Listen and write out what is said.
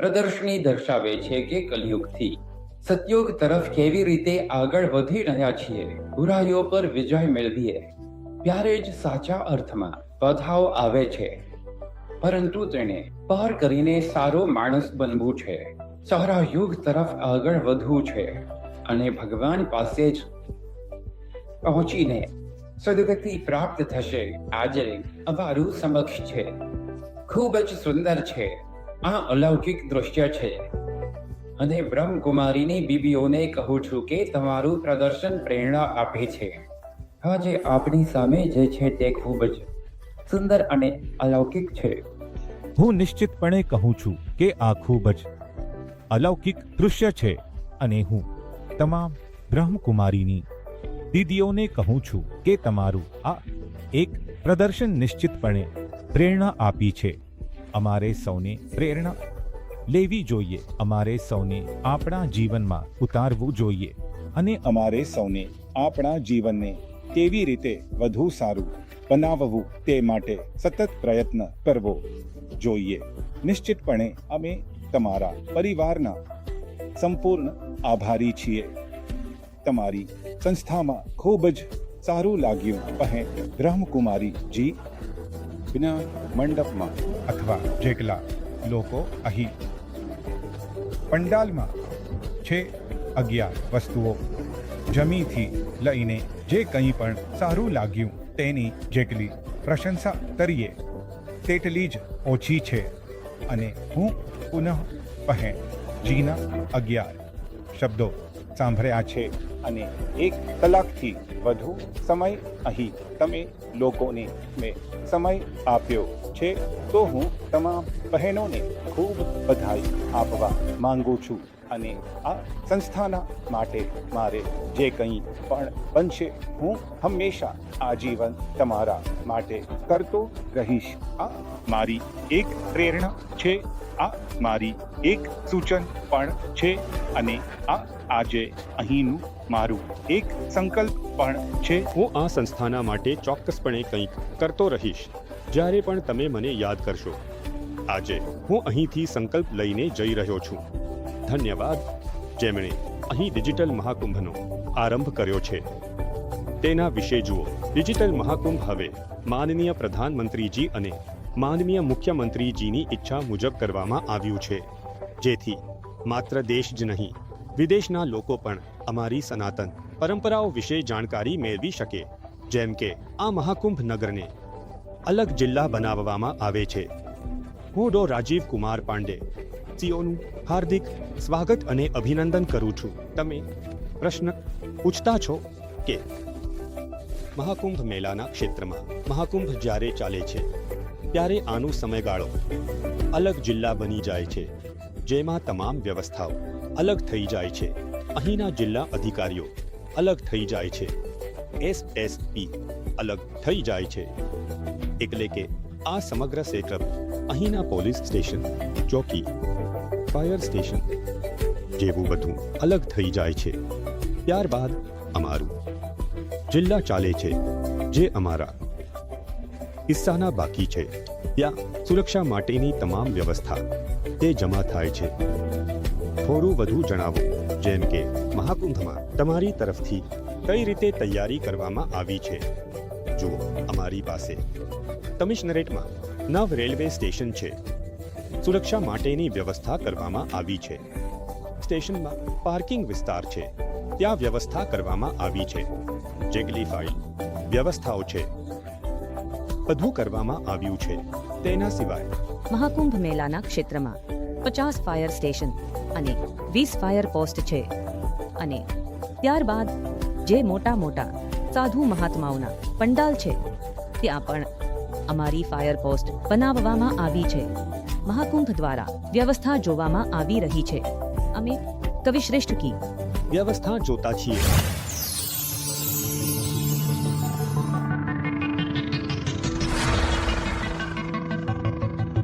પ્રદર્શની દર્શાવે છે કે કલયુગથી સતયુગ તરફ કેવી રીતે આગળ વધી રહ્યા છીએ, બુરાઈઓ પર વિજય મેળવીએ, ત્યારે જ સાચા અર્થમાં બધાઓ આવે છે. પરંતુ તેને પાર કરીને સારો માણસ બનવું છે, સારા યુગ તરફ આગળ વધવું છે અને ભગવાન પાસે જ પહોંચીને સદગતિ પ્રાપ્ત થશે. આજે અમારું સમક્ષ છે. ખૂબ જ સુંદર છે. આ અલૌકિક દૃશ્ય છે. અને બ્રહ્મકુમારીની બીબીઓને કહું છું કે તમારું પ્રદર્શન પ્રેરણા આપે છે. આજે આપણી સામે જે છે તે ખૂબ જ સુંદર અને અલૌકિક છે. હું નિશ્ચિતપણે કહું છું કે આ ખૂબ જ અલૌકિક દૃશ્ય છે અને હું તમામ બ્રહ્મકુમારીની દીદીઓને કહું છું કે તમારું આ એક પ્રદર્શન નિશ્ચિતપણે પ્રેરણા આપી છે. અમારે સૌને પ્રેરણા લેવી જોઈએ. અમારે સૌને આપણા જીવનમાં ઉતારવું જોઈએ અને અમારે સૌને આપણા જીવનને કેવી રીતે વધુ સારું બનાવવું તે માટે સતત પ્રયત્ન કરવો જોઈએ. નિશ્ચિતપણે અમે તમારા પરિવારના સંપૂર્ણ આભારી છીએ. તમારી સંસ્થામાં ખૂબ જ સારું લાગ્યું. પહે બ્રહ્મકુમારીજી જ્ઞાન મંડપમાં અથવા જેટલા લોકો અહીં. પંડાલમાં છે અગિયાર વસ્તુઓ. જમીથી લઈને જે કંઈ પણ સારું લાગ્યું તેની જેટલી પ્રશંસા કરીએ, તેટલી જ ઓછી છે. અને હું પુનઃ પહે. જીના અગિયાર શબ્દો. સાંભળ્યા છે અને એક કલાકથી વધુ સમય અહીં તમે લોકોને મેં સમય આપ્યો છે, તો હું તમામ બહેનોને ખૂબ બધાઈ આપવા માંગુ છું અને આ સંસ્થાના માટે મારે જે કંઈ પણ બનશે, હું હંમેશા આજીવન તમારા માટે કરતો રહીશ. આ મારી એક પ્રેરણા છે, આ મારી એક સૂચન પણ છે અને આ આજે અહીંનું મારું એક સંકલ્પ પણ છે. હું આ સંસ્થાના માટે ચોક્કસપણે કંઈક કરતો રહીશ, જ્યારે પણ તમે મને યાદ કરશો. આજે હું અહીંથી સંકલ્પ લઈને જઈ રહ્યો છું. ધન્યવાદ. જેમણે અહીં ડિજિટલ મહાકુંભનો આરંભ કર્યો છે. તેના વિશે જુઓ. ડિજિટલ મહાકુંભ હવે માનનીય પ્રધાનમંત્રીજી અને માનનીય મુખ્યમંત્રીજીની ઈચ્છા મુજબ કરવામાં આવ્યું છે. જેથી માત્ર દેશ જ નહીં વિદેશના લોકો પણ અમારી સનાતન પરંપરાઓ વિશે જાણકારી મેળવી શકે. જેમ કે, આ મહાકુંભ નગરને અલગ જિલ્લા બનાવવામાં આવે છે. હું ડો રાજીવ કુમાર પાંડે, સીઓનું હાર્દિક સ્વાગત અને અભિનંદન કરું છું. તમે પ્રશ્ન પૂછતા છો કે મહાકુંભ મેળાના ક્ષેત્રમાં, મહાકુંભ જ્યારે ચાલે છે, ત્યારે આનું સમયગાળો અલગ જિલ્લા બની જાય છે, જેમાં તમામ વ્યવસ્થાઓ અલગ થઈ જાય છે. અહીંના જિલ્લા અધિકારીઓ, અલગ થઈ જાય છે. એસએસપી અલગ થઈ જાય છે. એટલે કે આ સમગ્ર સેટઅપ અહીંના પોલીસ સ્ટેશન, ચોકી, ફાયર સ્ટેશન જેવું બધું અલગ થઈ જાય છે. ત્યારબાદ અમારું જિલ્લા ચાલે છે, જે અમારા હિસ્સાના બાકી છે. ત્યાં સુરક્ષા માટેની તમામ વ્યવસ્થા તે જમા થાય છે. થોડું વધુ જણાવો. જેમ કે, મહાકુંભમાં તમારી તરફથી કઈ રીતે તૈયારી કરવામાં આવી છે? જુઓ અમારી પાસે કમિશનરેટમાં નવ રેલવે સ્ટેશન છે, સુરક્ષા માટેની વ્યવસ્થા કરવામાં આવી છે. સ્ટેશનમાં પાર્કિંગ વિસ્તાર છે, ત્યાં વ્યવસ્થા કરવામાં આવી છે. જેગલી ફાઇલ વ્યવસ્થાઓ છે, બધું કરવામાં આવ્યું છે. તેના સિવાય મહાકુંભ મેલાના ક્ષેત્રમાં પચાસ ફાયર સ્ટેશન અને વીસ ફાયર પોસ્ટ છે. અને ત્યારબાદ જે મોટા મોટા સાધુ મહાત્માઓના પંડાલ છે, ત્યાં પણ અમારી ફાયર પોસ્ટ બનાવવામાં આવી છે. મહાકુંભ દ્વારા વ્યવસ્થા જોવામાં આવી રહી છે. અમે કવિશ્રેષ્ઠ કી. વ્યવસ્થા જોતા છીએ.